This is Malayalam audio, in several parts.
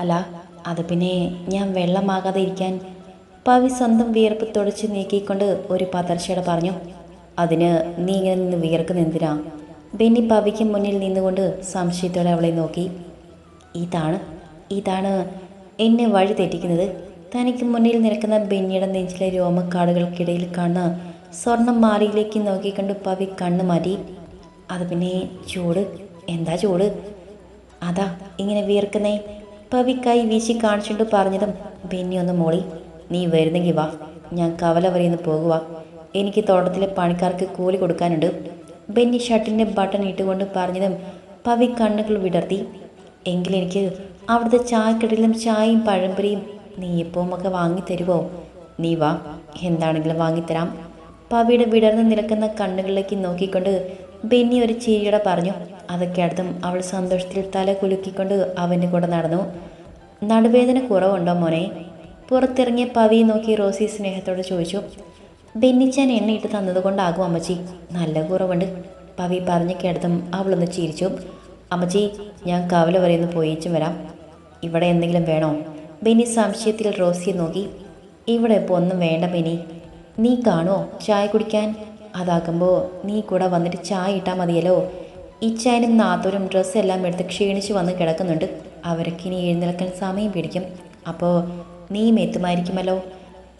അല്ല അത് പിന്നെ ഞാൻ വെള്ളമാകാതെ ഇരിക്കാൻ പവി സ്വന്തം വിയർപ്പ് തുടച്ച് നീക്കിക്കൊണ്ട് ഒരു പതർച്ചയുടെ പറഞ്ഞു അതിന് നീ ഇങ്ങനെ നിന്ന് വിയർക്കുന്ന എന്തിനാ? ബെന്നി പവിക്ക് മുന്നിൽ നിന്നുകൊണ്ട് സംശയത്തോടെ അവളെ നോക്കി. ഇതാണ് ഇതാണ് എന്നെ വഴി തെറ്റിക്കുന്നത്. തനിക്ക് മുന്നിൽ നിൽക്കുന്ന ബെന്നിയുടെ നെഞ്ചിലെ രോമക്കാടുകൾക്കിടയിൽ കാണുന്ന സ്വർണം മാറിയിലേക്ക് നോക്കിക്കൊണ്ട് പവി കണ്ണ് മാറ്റി. അത് പിന്നെ ചൂട്. എന്താ ചൂട്? അതാ ഇങ്ങനെ വിയർക്കുന്നേ. പവി കൈ വീശി കാണിച്ചുകൊണ്ട് പറഞ്ഞതും ബെന്നി ഒന്ന് മോളി നീ വരുന്നെങ്കിൽ വാ. ഞാൻ കവല വരെയൊന്ന് പോകുക എനിക്ക് തോട്ടത്തിലെ പണിക്കാർക്ക് കൂലി കൊടുക്കാനുണ്ട്. ബെന്നി ഷർട്ടിന്റെ ബട്ടൺ ഇട്ടുകൊണ്ട് പറഞ്ഞതും പവി കണ്ണുകൾ വിടർത്തി എങ്കിലെനിക്ക് അവിടുത്തെ ചായക്കടയിലും ചായയും പഴംപൊരിയും നെയ്യപ്പവും ഒക്കെ വാങ്ങിത്തരുമോ നീ വാ എന്താണെങ്കിലും വാങ്ങിത്തരാം പവിയുടെ വിടർന്ന് നിൽക്കുന്ന കണ്ണുകളിലേക്ക് നോക്കിക്കൊണ്ട് ബെന്നി ഒരു ചിരിയോടെ പറഞ്ഞു അതൊക്കെ അടുത്തും അവൾ സന്തോഷത്തിൽ തല കുലുക്കിക്കൊണ്ട് അവന്റെ കൂടെ നടന്നു. നടുവേദന കുറവുണ്ടോ മോനെ? പുറത്തിറങ്ങിയ പവി നോക്കി റോസി സ്നേഹത്തോട് ചോദിച്ചു. ബെന്നിച്ചാൻ എണ്ണയിട്ട് തന്നതുകൊണ്ടാകും അമ്മച്ചി. നല്ല കുറവുണ്ട്. പവി പറഞ്ഞു കേട്ടതും അവളൊന്ന് ചിരിച്ചു. അമ്മച്ചി ഞാൻ കവല വരെ ഒന്ന് പോയിച്ചും വരാം. ഇവിടെ എന്തെങ്കിലും വേണോ? ബെന്നി സംശയത്തിൽ റോസിയെ നോക്കി. ഇവിടെ ഇപ്പോൾ ഒന്നും വേണ്ട ബെന്നി. നീ കാണുമോ ചായ കുടിക്കാൻ? അതാകുമ്പോൾ നീ കൂടെ വന്നിട്ട് ചായ ഇട്ടാൽ മതിയല്ലോ. ഇച്ചായനും നാത്തോരും ഡ്രസ്സെല്ലാം എടുത്ത് ക്ഷീണിച്ച് വന്ന് കിടക്കുന്നുണ്ട്. അവർക്ക് ഇനി എഴുന്നേൽക്കാൻ സമയം പിടിക്കും. അപ്പോൾ നീയും എത്തുമായിരിക്കുമല്ലോ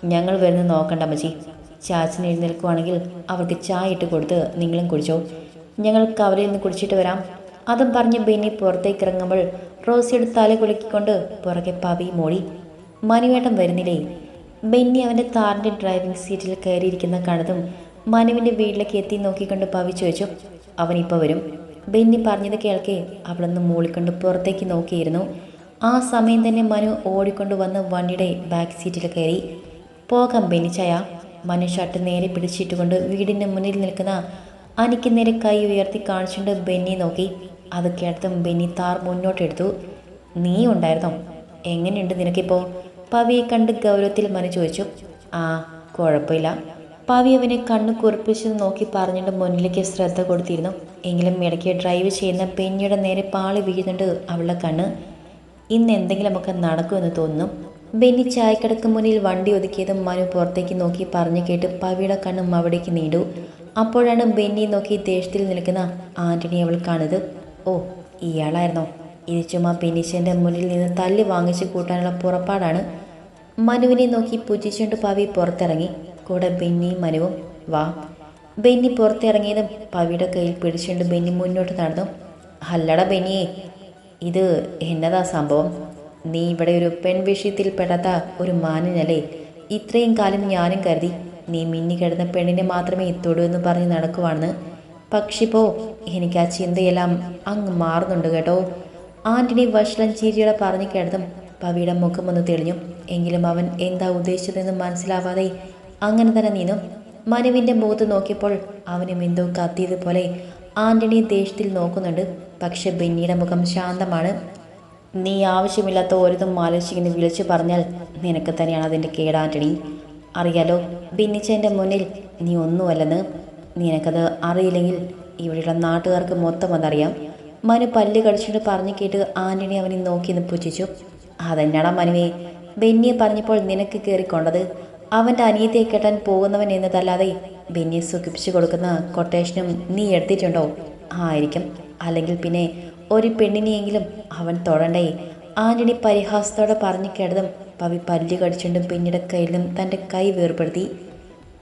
ഞങ്ങൾ വരുന്ന നോക്കണ്ട അമ്മച്ചി. ചാച്ചൻ എഴുന്നേൽക്കുവാണെങ്കിൽ അവർക്ക് ചായ ഇട്ട് കൊടുത്ത് നിങ്ങളും കുടിച്ചോ. ഞങ്ങൾ കവലയിൽ നിന്ന് കുടിച്ചിട്ട് വരാം. അതും പറഞ്ഞ് ബെന്നി പുറത്തേക്ക് ഇറങ്ങുമ്പോൾ റോസിയുടെ തല കുലുക്കിക്കൊണ്ട് പുറകെ പവി മോളി മനുവേട്ടം വരുന്നില്ലേ? ബെന്നി അവന്റെ താറിന്റെ ഡ്രൈവിംഗ് സീറ്റിൽ കയറിയിരിക്കുന്ന കണതും മനുവിന്റെ വീട്ടിലേക്ക് എത്തി നോക്കിക്കൊണ്ട് പവി ചോദിച്ചു. അവനിപ്പോൾ വരും. ബെന്നി പറഞ്ഞത് കേൾക്കെ. അവളൊന്ന് മൂളിക്കൊണ്ട് പുറത്തേക്ക് നോക്കിയിരുന്നു. ആ സമയം തന്നെ മനു ഓടിക്കൊണ്ട് വന്ന് വണ്ടിയുടെ ബാക്ക് സീറ്റിൽ കയറി. പോകാം ബെന്നിച്ചായ മനു ഷർട്ട് നേരെ പിടിച്ചിട്ടുകൊണ്ട് വീടിന്റെ മുന്നിൽ നിൽക്കുന്ന അനിക്ക് നേരെ കൈ ഉയർത്തി കാണിച്ചുകൊണ്ട് ബെന്നി നോക്കി. അത് കേട്ടതും ബെന്നി താർ മുന്നോട്ടെടുത്തു നീ ഉണ്ടായിരുന്നോ? എങ്ങനെയുണ്ട് നിനക്കിപ്പോൾ പവിയെ കണ്ട് ഗൗരവത്തിൽ മനു ചോദിച്ചു. ആ കുഴപ്പമില്ല. പവി അവനെ കണ്ണു കുറിപ്പിച്ച് നോക്കി പറഞ്ഞിട്ട് മുന്നിലേക്ക് ശ്രദ്ധ കൊടുത്തിരുന്നു. എങ്കിലും ഇടയ്ക്ക് ഡ്രൈവ് ചെയ്യുന്ന പെഞ്ഞിയുടെ നേരെ പാളി വീഴുന്നുണ്ട് അവളുടെ കണ്ണ്. ഇന്ന് എന്തെങ്കിലുമൊക്കെ നടക്കുമെന്ന് തോന്നുന്നു. ബെന്നി ചായക്കടക്ക് മുന്നിൽ വണ്ടി ഒതുക്കിയതും മനു പുറത്തേക്ക് നോക്കി പറഞ്ഞു കേട്ട് പവിയുടെ കണ്ണും അവിടേക്ക് നീണ്ടു. അപ്പോഴാണ് ബെന്നി നോക്കി ദേഷ്യത്തിൽ നിൽക്കുന്ന ആന്റണി അവൾ കാണുന്നത്. ഓ ഇയാളായിരുന്നോ? ഇത് ചുമ്മാ ബെന്നിച്ചന്റെ മുന്നിൽ നിന്ന് തല്ല് വാങ്ങിച്ചു കൂട്ടാനുള്ള പുറപ്പാടാണ്? മനുവിനെ നോക്കി പുജിച്ചുകൊണ്ട് പവി പുറത്തിറങ്ങി. കൂടെ ബെന്നിയും മനുവും വാ. ബെന്നി പുറത്തിറങ്ങിയതും പവിയുടെ കയ്യിൽ പിടിച്ചുകൊണ്ട് ബെന്നി മുന്നോട്ട് നടന്നു. അല്ലട ബെന്നിയെ ഇത് എന്നതാ സംഭവം? നീ ഇവിടെ ഒരു പെൺവിഷയത്തിൽ പെടാത്ത ഒരു മാനിനല്ലേ ഇത്രയും കാലം ഞാനും കരുതി നീ മിന്നി കിടന്ന പെണ്ണിനെ മാത്രമേ തൊടൂ എന്ന് പറഞ്ഞ് നടക്കുവാണെന്ന്. പക്ഷിപ്പോ എനിക്ക് ആ ചിന്തയെല്ലാം അങ്ങ് മാറുന്നുണ്ട് കേട്ടോ. ആന്റണി വഷളം ചിരിയോടെ പറഞ്ഞു കേട്ടതും പവിയുടെ മുഖമൊന്ന് തെളിഞ്ഞു. എങ്കിലും അവൻ എന്താ ഉദ്ദേശിച്ചതെന്ന് മനസ്സിലാവാതെ അങ്ങനെ തന്നെ നീനു. മനുവിന്റെ മുഖത്ത് നോക്കിയപ്പോൾ അവനും എന്തോ കത്തിയതുപോലെ ആന്റണി ദേഷ്യത്തിൽ നോക്കുന്നുണ്ട്. പക്ഷെ ബെന്നിയുടെ മുഖം ശാന്തമാണ്. നീ ആവശ്യമില്ലാത്ത ഓരോന്നും ആലോചിക്കുന്ന വിളിച്ചു പറഞ്ഞാൽ നിനക്ക് തന്നെയാണ് അതിന്റെ കേട് ആന്റണി. അറിയാലോ ഭിന്നിച്ചതിന്റെ മുന്നിൽ നീ ഒന്നുമല്ലെന്ന്. നിനക്കത് അറിയില്ലെങ്കിൽ ഇവിടെയുള്ള നാട്ടുകാർക്ക് മൊത്തം അതറിയാം മനു പല്ല് കടിച്ചിട്ട് പറഞ്ഞു കേട്ട് ആന്റണി അവനെ നോക്കി നിന്ന് പുച്ഛിച്ചു. അതെന്നാടാ മനുവേ? ബെന്നിയെ പറഞ്ഞപ്പോൾ നിനക്ക് കയറിക്കൊണ്ടത് അവന്റെ അനിയത്തെ കെട്ടാൻ പോകുന്നവൻ എന്നതല്ലാതെ ബെന്നിയെ സുഖിപ്പിച്ചു കൊടുക്കുന്ന കൊട്ടേഷനും നീ എടുത്തിട്ടുണ്ടോ? ആയിരിക്കും. അല്ലെങ്കിൽ പിന്നെ ഒരു പെണ്ണിനെയെങ്കിലും അവൻ തൊടണ്ടേ? ആന്റണി പരിഹാസത്തോടെ പറഞ്ഞു കേട്ടതും പവി പല്ലു കടിച്ചുകൊണ്ടും പിന്നീട് കയ്യിലും തന്റെ കൈ വേർപ്പെടുത്തി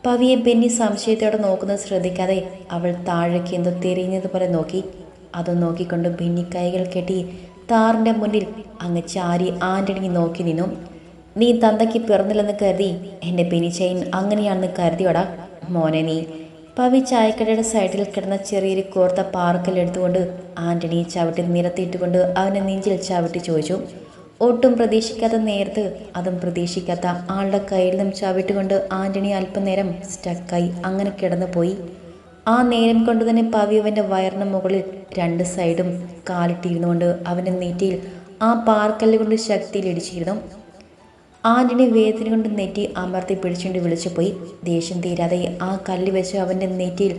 പവിയെ ബെന്നി സംശയത്തോടെ നോക്കുന്നത് ശ്രദ്ധിക്കാതെ അവൾ താഴേക്ക് എന്തോ തിരിഞ്ഞതുപോലെ നോക്കി. അത് നോക്കിക്കൊണ്ട് ബെന്നി കൈകൾ കെട്ടി താറിന്റെ മുന്നിൽ അങ്ങ് ചാരി ആന്റണി നോക്കി നിന്നു. നീ തന്തയ്ക്ക് പിറന്നില്ലെന്ന് കരുതി എന്റെ ബെനിച്ചൈൻ അങ്ങനെയാണെന്ന് കരുതിയോടാ മോനെ നീ. പവി ചായക്കടയുടെ സൈഡിൽ കിടന്ന ചെറിയൊരു കോർത്ത പാർക്കൽ എടുത്തുകൊണ്ട് ആന്റണി ചവിട്ടി നിരത്തിയിട്ടുകൊണ്ട് അവനെ നെഞ്ചിൽ ചവിട്ടി ചോദിച്ചു. ഒട്ടും പ്രതീക്ഷിക്കാത്ത നേരത്ത് അതും പ്രതീക്ഷിക്കാത്ത ആളുടെ കയ്യിൽ നിന്നും ചവിട്ടുകൊണ്ട് ആന്റണി അല്പനേരം സ്റ്റക്കായി അങ്ങനെ കിടന്നു പോയി. ആ നേരം കൊണ്ട് തന്നെ പവി അവന്റെ വയറിന് മുകളിൽ രണ്ട് സൈഡും കാലിട്ടിരുന്നുകൊണ്ട് അവന്റെ നെറ്റിയിൽ ആ പാർക്കല്ലുകൊണ്ട് ശക്തിയിൽ ഇടിച്ചിരുന്നു. ആന്റണി വേദന കൊണ്ട് നെറ്റി അമർത്തി പിടിച്ചുകൊണ്ട് വിളിച്ചു പോയി. ദേഷ്യം തീരാതെ ആ കല്ല് വെച്ച് അവന്റെ നെറ്റിയിൽ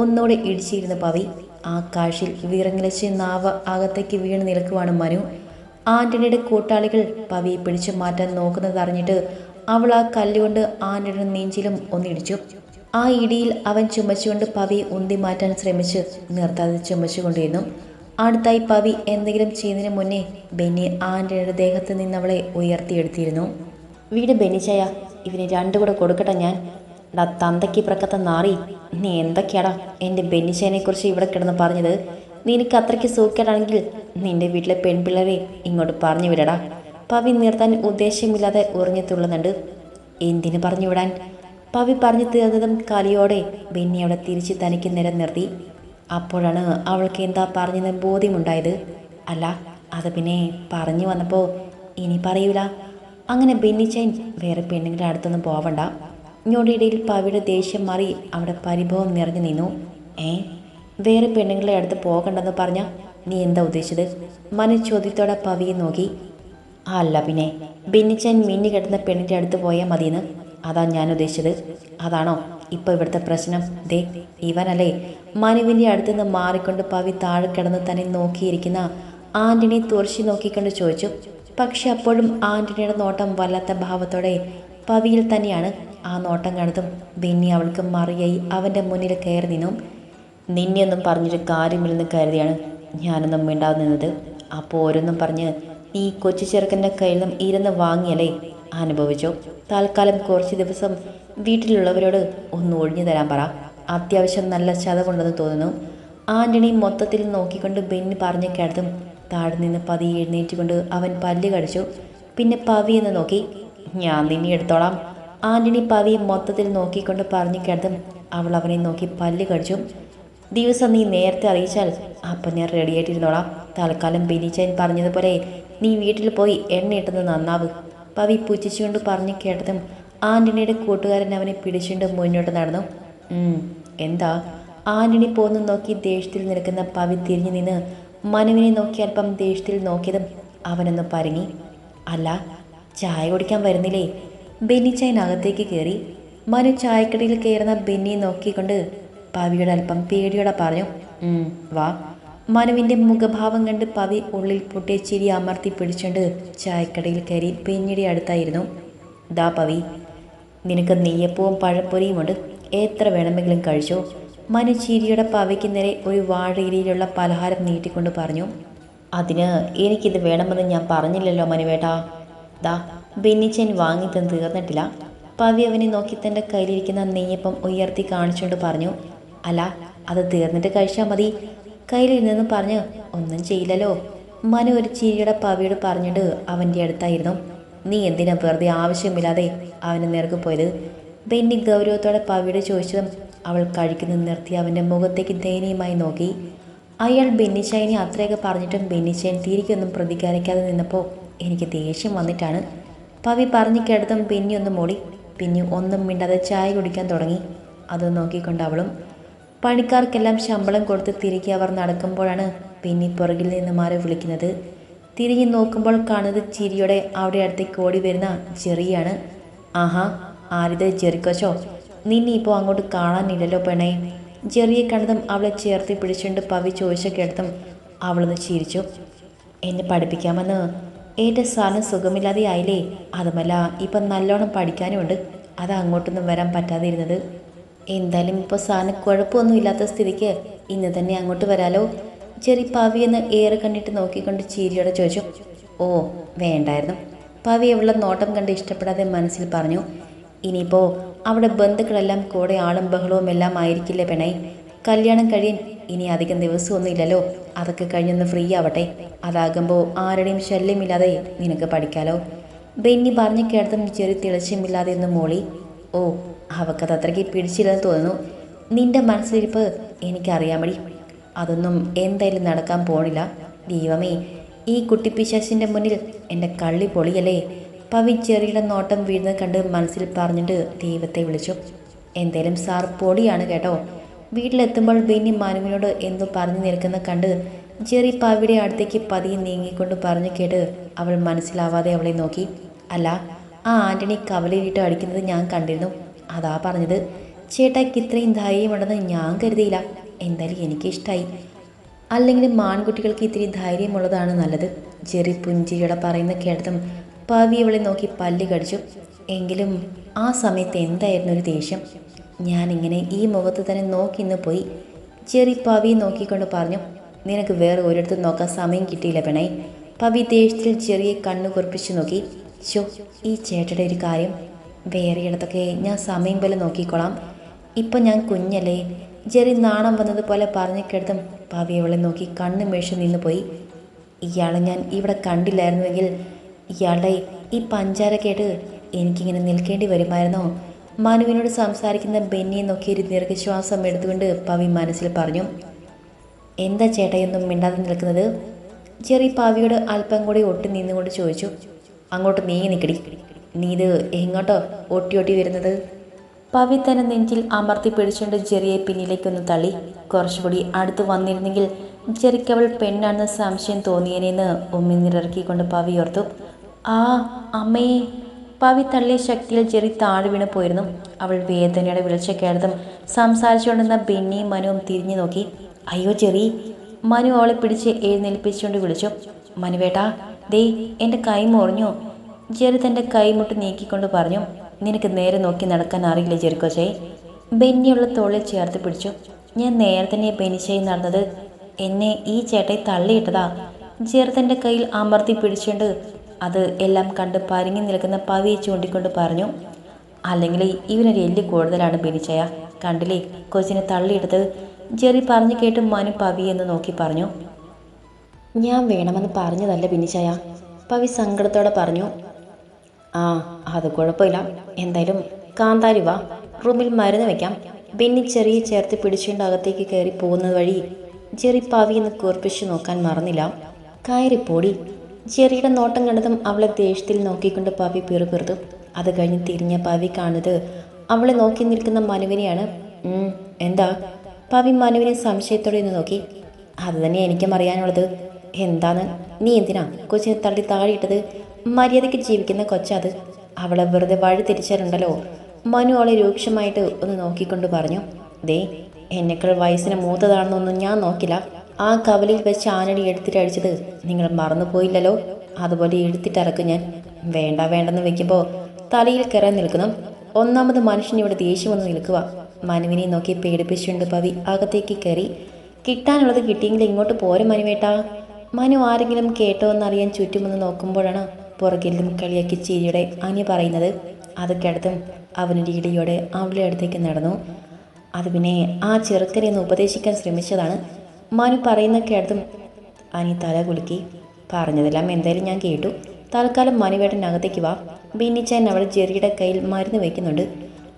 ഒന്നോടെ ഇടിച്ചിരുന്ന പവി ആ കാഴ്ചയിൽ വിറങ്ങിലച്ച് നാവ് അകത്തേക്ക് വീണ് നിൽക്കുവാണ് മനു. ആന്റണിയുടെ കൂട്ടാളികൾ പവിയെ പിടിച്ചു മാറ്റാൻ നോക്കുന്നത് അറിഞ്ഞിട്ട് അവൾ ആ കല്ലുകൊണ്ട് ആന്റണിയുടെ നെഞ്ചിലും ഒന്നിടിച്ചു ആ ഇടിയിൽ അവൻ ചുമച്ചുകൊണ്ട് പവിയെ ഉന്തി മാറ്റാൻ ശ്രമിച്ച് നിർത്താതെ ചുമച്ചുകൊണ്ടിരുന്നു. അടുത്തായി പവി എന്തെങ്കിലും ചെയ്യുന്നതിന് മുന്നേ ബെന്നി ആന്റണിയുടെ ദേഹത്ത് നിന്ന് അവളെ ഉയർത്തിയെടുത്തിരുന്നു. വീട് ബെന്നിച്ചയ ഇവന് രണ്ടു കൂടെ കൊടുക്കട്ടെ ഞാൻ. ഡാ തന്തയ്ക്ക് പ്രക്കത്ത നാറി നീ എന്തൊക്കെയാടാ എന്റെ ബെന്നിച്ചയനെ കുറിച്ച് ഇവിടെ കിടന്ന് പറഞ്ഞത്? നിനക്ക് അത്രയ്ക്ക് സൂക്കേടാണെങ്കിൽ നിന്റെ വീട്ടിലെ പെൺപിള്ളേരെ ഇങ്ങോട്ട് പറഞ്ഞു വിടടാ പവി നിർത്താൻ ഉദ്ദേശമില്ലാതെ ഉറങ്ങിത്തുള്ളുന്നുണ്ട് എന്തിനു പറഞ്ഞു വിടാൻ പവി പറഞ്ഞു തീർന്നതും കലിയോടെ ബെന്നി അവിടെ തിരിച്ച് തനിക്ക് നിലനിർത്തി അപ്പോഴാണ് അവൾക്ക് എന്താ പറഞ്ഞെന്ന് ബോധ്യമുണ്ടായത്. അല്ല അത് പിന്നെ പറഞ്ഞു വന്നപ്പോൾ ഇനി പറയൂല. അങ്ങനെ ബെന്നിച്ചൈൻ വേറെ പെണ്ണുങ്ങളുടെ അടുത്തൊന്നും പോവണ്ട. ഞൊടിയിടയിൽ പവിയുടെ ദേഷ്യം മാറി അവിടെ പരിഭവം നിറഞ്ഞു നിന്നു. ഏ? വേറെ പെണ്ണുങ്ങളുടെ അടുത്ത് പോകണ്ടെന്ന് പറഞ്ഞ നീ എന്താ ഉദ്ദേശിച്ചത്? മനു ചോദ്യത്തോടെ പവിയെ നോക്കി. അല്ല പിന്നെ ബെന്നിച്ചൻ മിന്നി കിടന്ന പെണ്ണിന്റെ അടുത്ത് പോയാൽ മതിയെന്ന്. അതാ ഞാൻ ഉദ്ദേശിച്ചത്. അതാണോ? ഇപ്പോൾ ഇവിടുത്തെ പ്രശ്നം ദേ ഇവനല്ലേ. മനുവിന്റെ അടുത്തുനിന്ന് മാറിക്കൊണ്ട് പവി താഴെ കിടന്ന് തന്നെ നോക്കിയിരിക്കുന്ന ആന്റണി തുറച്ചു നോക്കിക്കൊണ്ട് ചോദിച്ചു. പക്ഷെ അപ്പോഴും ആന്റണിയുടെ നോട്ടം വല്ലാത്ത ഭാവത്തോടെ പവിയിൽ തന്നെയാണ്. ആ നോട്ടം കണ്ടതും ബെന്നി അവൾക്ക് മറിയായി അവന്റെ മുന്നിൽ കയറി നിന്നു. നിന്നെയൊന്നും പറഞ്ഞിട്ട് കാര്യമില്ലെന്ന് കരുതിയാണ് ഞാനൊന്നും മിണ്ടാതെ നിന്നത്. അപ്പോൾ ഓരോന്നും പറഞ്ഞ് ഈ കൊച്ചു ചെറുക്കന്റെ കയ്യിൽ നിന്നും ഇരുന്ന് വാങ്ങിയല്ലേ? അനുഭവിച്ചു. തൽക്കാലം കുറച്ച് ദിവസം വീട്ടിലുള്ളവരോട് ഒന്ന് ഒഴിഞ്ഞു തരാൻ പറ. അത്യാവശ്യം നല്ല ചതവുണ്ടെന്ന് തോന്നുന്നു. ആന്റണി മൊത്തത്തിൽ നോക്കിക്കൊണ്ട് ബെന്നി പറഞ്ഞ കിടത്തും താഴെ നിന്ന് പതിയെ എഴുന്നേറ്റുകൊണ്ട് അവൻ പല്ല് കടിച്ചു. പിന്നെ പവി എന്ന് നോക്കി. ഞാൻ നിന്നെ എടുത്തോളാം. ആന്റണി പവി മൊത്തത്തിൽ നോക്കിക്കൊണ്ട് പറഞ്ഞു കിടത്തും അവൾ അവനെ നോക്കി പല്ല് കടിച്ചു. ദിവസം നീ നേരത്തെ അറിയിച്ചാൽ അപ്പം ഞാൻ റെഡിയായിട്ടിരുന്നോളാം തൽക്കാലം ബെനിച്ചൻ പറഞ്ഞതുപോലെ നീ വീട്ടിൽ പോയി എണ്ണയിട്ടത് നന്നാവ്. പവി പുച്ഛിച്ചുകൊണ്ട് പറഞ്ഞു കേട്ടതും ആന്റണിയുടെ കൂട്ടുകാരൻ അവനെ പിടിച്ചുകൊണ്ട് മുന്നോട്ട് നടന്നു. എന്താ? ആന്റണി പോന്നു നോക്കി ദേഷ്യത്തിൽ നിൽക്കുന്ന പവി തിരിഞ്ഞു നിന്ന് മനുവിനെ നോക്കി അല്പം ദേഷ്യത്തിൽ നോക്കിയതും അവനൊന്ന് പരങ്ങി. അല്ല ചായ കുടിക്കാൻ വരുന്നില്ലേ? ബെന്നി ചായനകത്തേക്ക് കയറി. മനു ചായക്കടയിൽ കയറുന്ന ബെന്നിയെ നോക്കിക്കൊണ്ട് പവിയുടെ അല്പം പേടിയോടെ പറഞ്ഞു വാ. മനുവിന്റെ മുഖഭാവം കണ്ട് പവി ഉള്ളിൽ പൊട്ടിയ ചിരി അമർത്തി പിടിച്ചുകൊണ്ട് ചായക്കടയിൽ കയറി ബെന്നിയുടെ അടുത്തായിരുന്നു. ദാ പവി നിനക്ക് നെയ്യപ്പവും പഴപ്പൊരിയും ഉണ്ട്. എത്ര വേണമെങ്കിലും കഴിച്ചോ. മനുചീരിയുടെ പവയ്ക്ക് നേരെ ഒരു വാഴയിലുള്ള പലഹാരം നീട്ടിക്കൊണ്ട് പറഞ്ഞു. അതിന് എനിക്കിത് വേണമെന്ന് ഞാൻ പറഞ്ഞില്ലല്ലോ മനുവേട്ടാ. ദാ ബെന്നിച്ചൻ വാങ്ങി തന്ന് തീർന്നിട്ടില്ല. പവി അവനെ നോക്കി തന്റെ കയ്യിലിരിക്കുന്ന നെയ്യപ്പം ഉയർത്തി കാണിച്ചുകൊണ്ട് പറഞ്ഞു. അല്ല അത് തീർന്നിട്ട് കഴിച്ചാൽ മതി. കയ്യിലിരുന്നെന്ന് പറഞ്ഞ് ഒന്നും ചെയ്യില്ലല്ലോ. മനു ഒരു ചിരിയുടെ പവിയോട് പറഞ്ഞിട്ട് അവന്റെ അടുത്തായിരുന്നു. നീ എന്തിനാ വെറുതെ ആവശ്യമില്ലാതെ അവന് നേർക്ക് പോയത്? ബെന്നി ഗൗരവത്തോടെ പവിയുടെ ചോദിച്ചതും അവൾ കഴിക്കുന്നത് നിർത്തി അവന്റെ മുഖത്തേക്ക് ദയനീയമായി നോക്കി. അയാൾ ബെന്നിച്ചൈനെ അത്രയൊക്കെ പറഞ്ഞിട്ടും ബെന്നിച്ചൈൻ തിരികൊന്നും പ്രതികരിക്കാതെ നിന്നപ്പോൾ എനിക്ക് ദേഷ്യം വന്നിട്ടാണ്. പവി പറഞ്ഞു കേട്ടതും ബെന്നി ഒന്ന് മൂടി പിന്നെ ഒന്നും മിണ്ടാതെ ചായ കുടിക്കാൻ തുടങ്ങി. അത് നോക്കിക്കൊണ്ട് അവളും പണിക്കാർക്കെല്ലാം ശമ്പളം കൊടുത്ത് തിരികെ അവർ നടക്കുമ്പോഴാണ് ബെന്നി പുറകിൽ നിന്ന് മാറി വിളിക്കുന്നത്. തിരിഞ്ഞു നോക്കുമ്പോൾ കാണുന്നത് ചിരിയോടെ അവിടെ അടുത്തേക്ക് ഓടി വരുന്ന ജെറിയാണ്. ആഹാ ആരിത് ജെറിക്കോച്ചോ നിന്നെ ഇപ്പോൾ അങ്ങോട്ട് കാണാനില്ലല്ലോ പെണ്ണേ. ജെറിയെ കണ്ടതും അവളെ ചേർത്ത് പിടിച്ചുകൊണ്ട് പവി ചോദിച്ച കേട്ടതും അവളൊന്ന് ചിരിച്ചു. എന്നെ പഠിപ്പിക്കാമെന്ന്? എന്റെ സാധനം സുഖമില്ലാതെ ആയില്ലേ? അതുമല്ല ഇപ്പം നല്ലോണം പഠിക്കാനുമുണ്ട്. അത് അങ്ങോട്ടൊന്നും വരാൻ പറ്റാതെ ഇരുന്നത് എന്തായാലും ഇപ്പോൾ സാധനം കുഴപ്പമൊന്നും ഇല്ലാത്ത സ്ഥിതിക്ക് ഇന്ന് തന്നെ അങ്ങോട്ട് വരാലോ. ചെറി പവിയെന്ന് ഏറെ കണ്ടിട്ട് നോക്കിക്കൊണ്ട് ചീരിയോടെ ചോദിച്ചു ഓ വേണ്ടായിരുന്നു. പവി അവളുടെ നോട്ടം കണ്ട് ഇഷ്ടപ്പെടാതെ മനസ്സിൽ പറഞ്ഞു ഇനിയിപ്പോൾ അവിടെ ബന്ധുക്കളെല്ലാം കൂടെ ആളും ബഹളവും എല്ലാം ആയിരിക്കില്ലേ പെണേ? കല്യാണം കഴിയാൻ ഇനി അധികം ദിവസമൊന്നും ഇല്ലല്ലോ അതൊക്കെ കഴിഞ്ഞൊന്ന് ഫ്രീ ആവട്ടെ. അതാകുമ്പോൾ ആരുടെയും ശല്യമില്ലാതെ നിനക്ക് പഠിക്കാലോ. ബെന്നി പറഞ്ഞു കേട്ടതും ചെറിയ തിളച്ചമില്ലാതെ ഒന്ന് മോളി ഓ അവക്കത് അത്രയ്ക്ക് പിടിച്ചില്ലെന്ന് തോന്നുന്നു. നിന്റെ മനസ്സിലിരിപ്പ് എനിക്കറിയാമടി അതൊന്നും എന്തായാലും നടക്കാൻ പോണില്ല. ദൈവമേ ഈ കുട്ടിപ്പിശാശിന്റെ മുന്നിൽ എന്റെ കള്ളി പൊളിയല്ലേ? പവി ചെറിയുടെ നോട്ടം വീഴുന്നത് കണ്ട് മനസ്സിൽ പറഞ്ഞിട്ട് ദൈവത്തെ വിളിച്ചു. എന്തേലും സാർ പൊടിയാണ് കേട്ടോ. വീട്ടിലെത്തുമ്പോൾ ബെന്നി മാനുവിനോട് എന്തോ പറഞ്ഞു നിൽക്കുന്ന കണ്ട് ജെറി പാവിയുടെ അടുത്തേക്ക് പതിയെ നീങ്ങിക്കൊണ്ട് പറഞ്ഞു കേട്ട് അവൾ മനസ്സിലാവാതെ അവളെ നോക്കി. അല്ല ആ ആന്റണി കവലയിലിട്ട് അടിക്കുന്നത് ഞാൻ കണ്ടിരുന്നു. അതാ പറഞ്ഞത്. ചേട്ടാക്ക് ഇത്രയും ധൈര്യമുണ്ടെന്ന് ഞാൻ കരുതിയില്ല. എന്തായാലും എനിക്കിഷ്ടമായി അല്ലെങ്കിൽ മാൺകുട്ടികൾക്ക് ഇത്തിരി ധൈര്യമുള്ളതാണ് നല്ലത്. ജെറി പുഞ്ചിയുടെ പറയുന്ന കേട്ടതും പവി അവളെ നോക്കി പല്ല് കടിച്ചു. എങ്കിലും ആ സമയത്ത് എന്തായിരുന്നു ഒരു ദേഷ്യം? ഞാനിങ്ങനെ ഈ മുഖത്ത് തന്നെ നോക്കി ഇന്ന് പോയി. ചെറി പവി നോക്കിക്കൊണ്ട് പറഞ്ഞു നിനക്ക് വേറെ ഒരിടത്തും നോക്കാൻ സമയം കിട്ടിയില്ല പെണേ പവി ദേഷ്യത്തിൽ ചെറിയ കണ്ണു കുറിപ്പിച്ച് നോക്കി. ചോ ഈ ചേട്ടയുടെ ഒരു കാര്യം വേറെ ഇടത്തൊക്കെ ഞാൻ സമയം പോലെ നോക്കിക്കോളാം. ഇപ്പം ഞാൻ കുഞ്ഞല്ലേ ജെറി നാണം വന്നതുപോലെ പറഞ്ഞു കിടത്തും. പവി അവളെ നോക്കി കണ്ണു മേടിച്ച് നിന്ന് പോയി ഇയാളെ ഞാൻ ഇവിടെ കണ്ടില്ലായിരുന്നുവെങ്കിൽ ഇയാളുടെ ഈ പഞ്ചാര കേട്ട് എനിക്കിങ്ങനെ നിൽക്കേണ്ടി വരുമായിരുന്നോ? മനുവിനോട് സംസാരിക്കുന്ന ബെന്നിയെ നോക്കി ഒരു ദീർഘശ്വാസം എടുത്തുകൊണ്ട് പവി മനസ്സിൽ പറഞ്ഞു എന്താ ചേട്ടയൊന്നും മിണ്ടാതെ നിൽക്കുന്നത്? ചെറിയ പാവിയോട് അല്പം കൂടി ഒട്ടി നിന്നുകൊണ്ട് ചോദിച്ചു അങ്ങോട്ട് നീങ്ങി നിൽക്കടി. നീ ഇത് എങ്ങോട്ടോ ഒട്ടി ഒട്ടി വരുന്നത്? പവി തന്നെ നെഞ്ചിൽ അമർത്തി പിടിച്ചുകൊണ്ട് ജെറിയെ പിന്നിലേക്കൊന്ന് തള്ളി. കുറച്ചുകൂടി അടുത്ത് വന്നിരുന്നെങ്കിൽ ജെറിക്കവൾ പെണ്ണാണെന്ന് സംശയം തോന്നിയനെന്ന് ഉമ്മിനിറക്കിക്കൊണ്ട് പവിയോർത്തു ആ അമ്മേ. പവി തള്ളിയ ശക്തിയിൽ ജെറി താഴെ വീണ് പോയിരുന്നു. അവൾ വേദനയുടെ വിളിച്ച കേട്ടതും സംസാരിച്ചുകൊണ്ടിരുന്ന ബെന്നിയും മനുവും തിരിഞ്ഞു നോക്കി. അയ്യോ ജെറി. മനു അവളെ പിടിച്ച് എഴുന്നേൽപ്പിച്ചുകൊണ്ട് വിളിച്ചു. മനുവേട്ടാ ദേ എന്റെ കൈ മുറിഞ്ഞു. ജെറി തന്റെ കൈമുട്ട് നീക്കിക്കൊണ്ട് പറഞ്ഞു. നിനക്ക് നേരെ നോക്കി നടക്കാൻ അറിയില്ല ചെറുക്കോശേ ബെന്നിയുള്ള തോളിൽ ചേർത്ത് പിടിച്ചു. ഞാൻ നേരെ തന്നെ ബെനിച്ചായി നടന്നത് എന്നെ ഈ ചേട്ടയെ തള്ളിയിട്ടതാ. ചെറുതന്റെ കയ്യിൽ അമർത്തി പിടിച്ചുകൊണ്ട് അത് എല്ലാം കണ്ട് പരിങ്ങി നിൽക്കുന്ന പവിയെ ചൂണ്ടിക്കൊണ്ട് പറഞ്ഞു അല്ലെങ്കിൽ ഇവനൊരു എല്ല് കൂടുതലാണ് ബെനിച്ചയ കണ്ടില്ലേ കൊച്ചിനെ തള്ളിയെടുത്ത് ജെറി പറഞ്ഞു കേട്ട് മനു പവി എന്ന് നോക്കി പറഞ്ഞു. ഞാൻ വേണമെന്ന് പറഞ്ഞതല്ല ബിനിച്ചയ പവി സങ്കടത്തോടെ പറഞ്ഞു. ആ അത് കുഴപ്പമില്ല. എന്തായാലും കാന്താരി വാ. റൂമിൽ മരുന്ന് വെക്കാം. പിന്നെ ചെറിയ ചേർത്ത് പിടിച്ചുകൊണ്ട് അകത്തേക്ക് കയറി പോകുന്നത് വഴി ജെറി പാവിയെന്ന് കൂർപ്പിച്ച് നോക്കാൻ മറന്നില്ല. കയറി പോടി. ജെറിയുടെ നോട്ടം കണ്ടതും അവളെ ദേഷ്യത്തിൽ നോക്കിക്കൊണ്ട് പാവി പിറുപിറുത്തു അത് കഴിഞ്ഞ് തിരിഞ്ഞ പാവി കാണുന്നത് അവളെ നോക്കി നിൽക്കുന്ന മനുവിനെയാണ്. എന്താ? പാവി മനുവിനെ സംശയത്തോടെ ഒന്ന് നോക്കി. അത് തന്നെ എനിക്കും അറിയാനുള്ളത്. എന്താണ് നീ എന്തിനാ കൊച്ചിനെ തള്ളി താഴെയിട്ടത് മര്യാദയ്ക്ക് ജീവിക്കുന്ന കൊച്ചത് അവളെ വെറുതെ വഴി തിരിച്ചാലുണ്ടല്ലോ മനു അവളെ രൂക്ഷമായിട്ട് ഒന്ന് നോക്കിക്കൊണ്ട് പറഞ്ഞു ദേ എന്നെക്കാൾ വയസ്സിന് മൂത്തതാണെന്നൊന്നും ഞാൻ നോക്കില്ല. ആ കവലിൽ വെച്ച് ആനടി എടുത്തിട്ട് അടിച്ചത് നിങ്ങൾ മറന്നുപോയില്ലല്ലോ അതുപോലെ എടുത്തിട്ടിറക്കും ഞാൻ. വേണ്ട വേണ്ടെന്ന് വെക്കുമ്പോൾ തലയിൽ കയറാൻ നിൽക്കണം ഒന്നാമത് മനുഷ്യൻ ഇവിടെ ദേഷ്യം വന്ന് നിൽക്കുക. മനുവിനെ നോക്കി പേടിപ്പിച്ചുകൊണ്ട് പവി അകത്തേക്ക് കയറി കിട്ടാനുള്ളത് കിട്ടിയെങ്കിൽ ഇങ്ങോട്ട് പോരെ മനുവേട്ടാ. മനു ആരെങ്കിലും കേട്ടോ എന്നറിയാൻ ചുറ്റുമൊന്ന് നോക്കുമ്പോഴാണ് പുറകിലും കളിയാക്കി ചിരിയുടെ അനി പറയുന്നത് അത് കിടത്തും അവനൊരു ഇടിയോടെ അവളുടെ അടുത്തേക്ക് നടന്നു. അത് പിന്നെ ആ ചെറുക്കനെ ഒന്ന് ഉപദേശിക്കാൻ ശ്രമിച്ചതാണ്. മനു പറയുന്ന കേട്ടതും അനി തല കുലുക്കി. പറഞ്ഞതെല്ലാം എന്തായാലും ഞാൻ കേട്ടു. തൽക്കാലം മനുവേട്ടനകത്തേക്ക് വാ. ബിന്നിച്ചാൻ അവൾ ജെറിയുടെ കയ്യിൽ മരുന്ന് വയ്ക്കുന്നുണ്ട്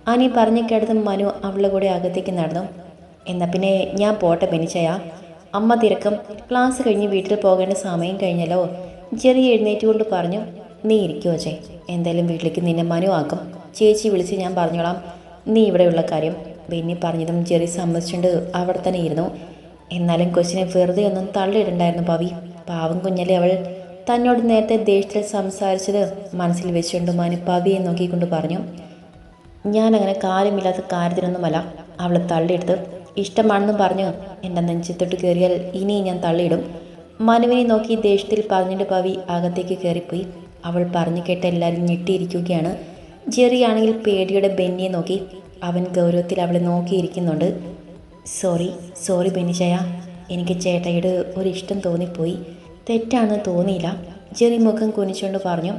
അനി പറഞ്ഞ കേട്ടതും മനു അവളുടെ കൂടെ അകത്തേക്ക് നടന്നു. എന്നാൽ പിന്നെ ഞാൻ പോട്ടെ ബിനിച്ചയാ അമ്മ തിരക്കം. ക്ലാസ് കഴിഞ്ഞ് വീട്ടിൽ പോകേണ്ട സമയം കഴിഞ്ഞല്ലോ. ജെറി എഴുന്നേറ്റുകൊണ്ട് പറഞ്ഞു നീ ഇരിക്കുവോ ചേ എന്തായാലും വീട്ടിലേക്ക് നിന്നെ മനുവാക്കും. ചേച്ചി വിളിച്ച് ഞാൻ പറഞ്ഞോളാം. നീ ഇവിടെയുള്ള കാര്യം. ബെന്നി പറഞ്ഞതും ജെറി സമ്മതിച്ചുകൊണ്ട് അവിടെ തന്നെ ഇരുന്നു. എന്നാലും കൊച്ചിനെ വെറുതെ ഒന്നും തള്ളിയിടണ്ടായിരുന്നു പവി. പാവം കുഞ്ഞല്ലേ അവൾ. തന്നോട് നേരത്തെ ദേഷ്യത്തിൽ സംസാരിച്ചത് മനസ്സിൽ വെച്ചുകൊണ്ട് മനു പവിയെ നോക്കിക്കൊണ്ട് പറഞ്ഞു ഞാനങ്ങനെ കാര്യമില്ലാത്ത കാര്യത്തിനൊന്നുമല്ല. അവൾ തള്ളിയെടുത്ത് ഇഷ്ടമാണെന്നും പറഞ്ഞു. എന്റെ നെഞ്ചത്തോട്ട് കയറിയാൽ ഇനിയും ഞാൻ തള്ളിയിടും. മനുവിനെ നോക്കി ദേഷ്യത്തിൽ പറഞ്ഞിട്ട് പവി അകത്തേക്ക് കയറിപ്പോയി അവൾ പറഞ്ഞു കേട്ട എല്ലാവരും ഞെട്ടിയിരിക്കുകയാണ്. ജെറിയാണെങ്കിൽ പേടിയുടെ ബെന്നിയെ നോക്കി അവൻ ഗൗരവത്തിൽ അവളെ നോക്കിയിരിക്കുന്നുണ്ട്. സോറി സോറി ബെന്നിച്ചയ എനിക്ക് ചേട്ടയുടെ ഒരു ഇഷ്ടം തോന്നിപ്പോയി. തെറ്റാണെന്ന് തോന്നിയില്ല. ജെറി മുഖം കുനിച്ചുകൊണ്ട് പറഞ്ഞു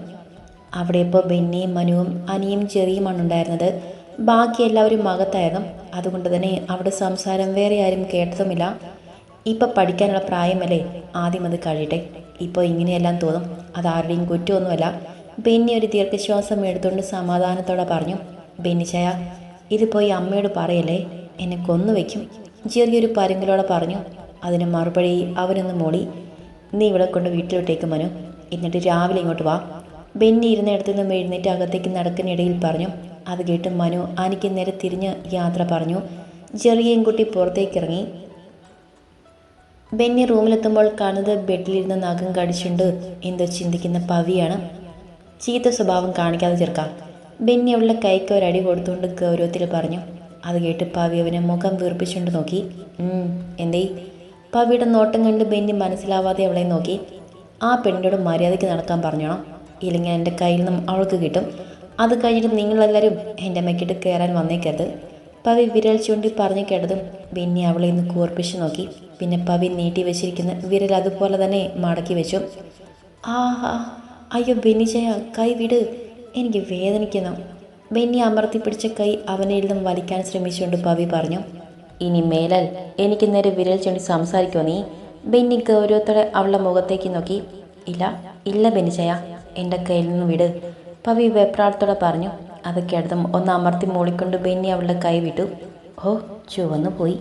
അവിടെ ഇപ്പോൾ ബെന്നിയും മനുവും അനിയും ചെറിയുമാണ് ഉണ്ടായിരുന്നത്. ബാക്കി എല്ലാവരും മകത്തായിരുന്നു അതുകൊണ്ട് തന്നെ അവിടെ സംസാരം വേറെ ആരും കേട്ടതുമില്ല. ഇപ്പം പഠിക്കാനുള്ള പ്രായമല്ലേ? ആദ്യം അത് കഴിയട്ടെ. ഇപ്പോൾ ഇങ്ങനെയെല്ലാം തോന്നും. അതാരുടെയും കുറ്റമൊന്നുമല്ല. ബെന്നി ഒരു ദീർഘശ്വാസം എടുത്തുകൊണ്ട് സമാധാനത്തോടെ പറഞ്ഞു ബെന്നിച്ചയ ഇത് പോയി അമ്മയോട് പറയല്ലേ? എന്നെ കൊന്നു വയ്ക്കും. ചെറിയൊരു പരുങ്ങലോടെ പറഞ്ഞു അതിന് മറുപടി അവനൊന്ന് മോളി. നീ ഇവിടെ കൊണ്ട് വീട്ടിലോട്ടേക്ക് മനു. എന്നിട്ട് രാവിലെ ഇങ്ങോട്ട് വാ. ബെന്നി ഇരുന്നിടത്തു നിന്നും എഴുന്നേറ്റ് അകത്തേക്ക് നടക്കുന്നിടയിൽ പറഞ്ഞു അത് കേട്ട് മനു അനിക്ക് നേരെ തിരിഞ്ഞ് യാത്ര പറഞ്ഞു. ചെറിയയും കുട്ടി പുറത്തേക്ക് ഇറങ്ങി ബെന്നി റൂമിലെത്തുമ്പോൾ കാണുന്നത് ബെഡിലിരുന്ന് നഖം കടിച്ചുണ്ട് എന്തോ ചിന്തിക്കുന്ന പവിയാണ്. ചീത്ത സ്വഭാവം കാണിക്കാതെ ചേർക്കാം ബെന്നി അവളുടെ കൈക്ക് ഒരടി കൊടുത്തുകൊണ്ട് ഗൗരവത്തിൽ പറഞ്ഞു അത് കേട്ട് പവി അവനെ മുഖം വീർപ്പിച്ചുകൊണ്ട് നോക്കി. "ഉം, എന്തേ? പവിയുടെ നോട്ടം കണ്ട് ബെന്നി മനസ്സിലാവാതെ അവളെ നോക്കി. ആ പെണ്ണിനോട് മര്യാദയ്ക്ക് നടക്കാൻ പറഞ്ഞോണം. ഇല്ലെങ്കിൽ എന്റെ കയ്യിൽ നിന്നും അവൾക്ക് കിട്ടും. അത് കഴിഞ്ഞിട്ട് നിങ്ങളെല്ലാവരും എന്റെ അമ്മയ്ക്കിട്ട് കയറാൻ വന്നേക്കരുത്. പവി വിരൽ ചൂണ്ടി പറഞ്ഞു കേട്ടതും ബെന്നി അവളെ ഇന്ന് കൂർപ്പിച്ച് നോക്കി. പിന്നെ പവി നീട്ടി വെച്ചിരിക്കുന്ന വിരൽ അതുപോലെ തന്നെ മടക്കി വെച്ചു. ആഹാ അയ്യോ ബെന്നിജയ കൈ വിട്. എനിക്ക് വേദനിക്കുന്നു. ബെന്നി അമർത്തി പിടിച്ച കൈ അവനിൽ നിന്നും വലിക്കാൻ ശ്രമിച്ചുകൊണ്ട് പവി പറഞ്ഞു ഇനി മേലാൽ എനിക്ക് നേരെ വിരൽ ചൂണ്ടി സംസാരിക്കുമോ നീ? ബെന്നി ഗൗരവത്തോടെ അവളുടെ മുഖത്തേക്ക് നോക്കി ഇല്ല ഇല്ല ബെന്നിജയ എന്റെ കയ്യിൽ നിന്ന് വിട്. പവി വെപ്രാളത്തോടെ പറഞ്ഞു അതൊക്കെ അടുത്തും ഒന്ന് അമർത്തി മൂളിക്കൊണ്ട് ബെന്നി അവളുടെ കൈ വിട്ടു. ഓ ചുവന്നു പോയി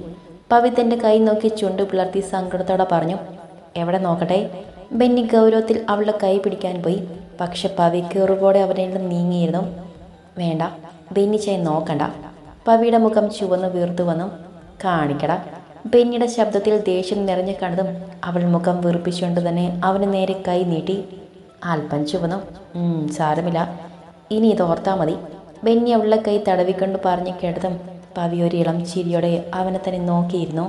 പവി തന്റെ കൈ നോക്കി ചുണ്ട് പിളർത്തി സങ്കടത്തോടെ പറഞ്ഞു എവിടെ നോക്കട്ടെ? ബെന്നി ഗൗരവത്തിൽ അവളുടെ കൈ പിടിക്കാൻ പോയി. പക്ഷെ പവി കീറുപോടെ അവനെ നീങ്ങിയിരുന്നു. വേണ്ട ബെന്നി ചേ നോക്കണ്ട. പവിയുടെ മുഖം ചുവന്ന് വീർത്തു വന്നു. കാണിക്കട. ബെന്നിയുടെ ശബ്ദത്തിൽ ദേഷ്യം നിറഞ്ഞു കണ്ടതും അവൾ മുഖം വീർപ്പിച്ചുകൊണ്ട് തന്നെ അവന് നേരെ കൈ നീട്ടി. അല്പം ചുവന്നു. "ഉം, സാരമില്ല. ഇനി ഇത് ഓർത്താൽ മതി. ബെന്നി അവളുടെ കൈ തടവിക്കൊണ്ട് പറഞ്ഞു കേട്ടതും ഇളം ചിരിയോടെ അവനെ തന്നെ നോക്കിയിരുന്നു.